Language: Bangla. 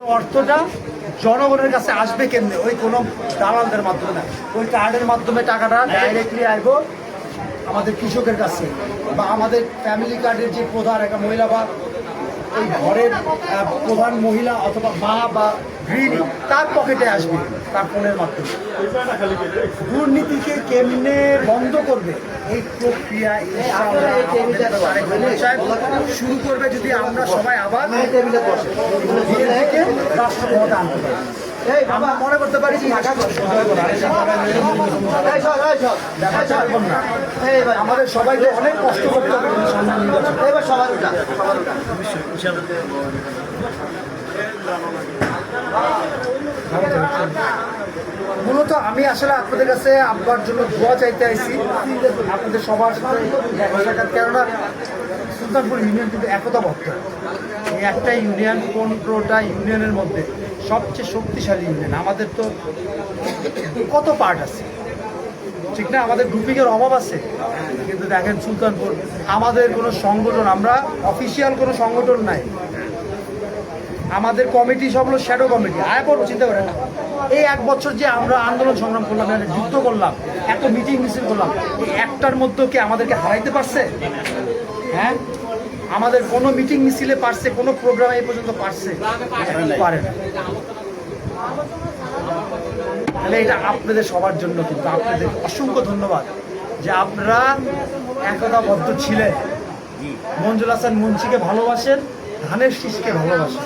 অর্থটা জনগণের কাছে আসবে কেমনে? ওই কোনো দালালদের মাধ্যমে না। ওই কার্ডের মাধ্যমে টাকাটা ডাইরেক্টলি আসব আমাদের কৃষকের কাছে। বা আমাদের ফ্যামিলি কার্ডের যে প্রধান, একটা মহিলা বা ওই ঘরের প্রধান মহিলা অথবা মা বা গৃহিণী তার পকেটে আসবে, তার ফোনের মাধ্যমে। দুর্নীতিকে কেমনে বন্ধ করবে? এই প্রক্রিয়া শুরু করবে যদি আমরা সবাই আবার রাষ্ট্র মনে আমাদের সবাইকে অনেক কষ্ট করতে হবে। মূলত আমি আসলে আপনাদের কাছে আব্বার জন্য দোয়া চাইতে আইছি। আপনাদের সবার সাথে কেননা সুলতানপুর ইউনিয়ন কিন্তু একতাবদ্ধ। এই একটা ইউনিয়ন পনেরোটা ইউনিয়নের মধ্যে সবচেয়ে শক্তিশালী ইউনিয়ন? আমাদের তো কত পার্ট আছে? ঠিক না? আমাদের গ্রুপিংয়ের অভাব আছে। কিন্তু দেখেন সুলতানপুর, আমাদের কোনো সংগঠন, আমরা অফিসিয়াল কোনো সংগঠন নাই। আমাদের কমিটি সব হলো শ্যাডো কমিটি আয় করব চিন্তা করেন না। এই এক বছর যে আমরা আন্দোলন সংগ্রাম করলাম যুদ্ধ করলাম, এত মিটিং মিছিল করলাম এই একটার মধ্যে কি আমাদেরকে হারাইতে পারছে? হ্যাঁ? আমাদের কোনো মিটিং মিছিলে পারছে, কোনো প্রোগ্রামে এই পর্যন্ত পারছে? পারে না। তাহলে এটা আপনাদের সবার জন্য কিন্তু আপনাদের অসংখ্য ধন্যবাদ যে আপনারা একতাবদ্ধ ছিলেন। মঞ্জুল হাসান মুন্সিকে ভালোবাসেন ধানের শীষকে ভালোবাসেন।